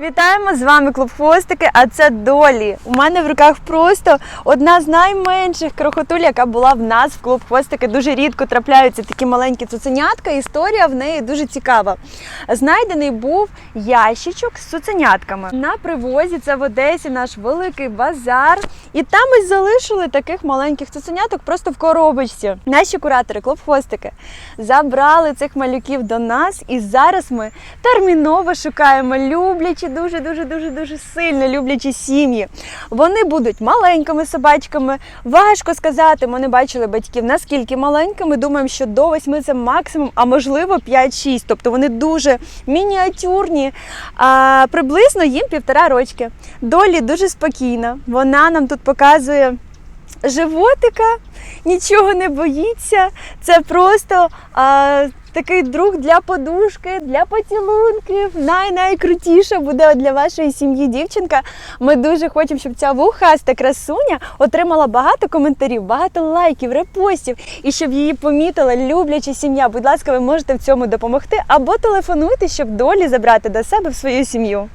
Вітаємо з вами клуб Хвостики, а це Долі. У мене в руках просто одна з найменших крохотуль, яка була в нас в клуб Хвостики. Дуже рідко трапляються такі маленькі цуценятка. Історія в неї дуже цікава. Знайдений був ящичок з цуценятками. На привозі це в Одесі наш великий базар. І там ось залишили таких маленьких цуценяток просто в коробочці. Наші куратори, клуб Хвостики, забрали цих малюків до нас, і зараз ми терміново шукаємо люблячі, дуже, дуже, дуже, дуже сильно люблячі сім'ї. Вони будуть маленькими собачками. Важко сказати, ми не бачили батьків наскільки маленькими. Думаємо, що до 8 це максимум, а можливо 5-6. Тобто вони дуже мініатюрні. А, приблизно їм півтора рочки. Долі дуже спокійна. Вона нам тут показує животика, нічого не боїться. Це просто а, такий друг для подушки, для поцілунків. Най-найкрутіша буде для вашої сім'ї дівчинка. Ми дуже хочемо, щоб ця вухаста красуня отримала багато коментарів, багато лайків, репостів і щоб її помітила любляча сім'я. Будь ласка, ви можете в цьому допомогти або телефонуйте, щоб долі забрати до себе в свою сім'ю.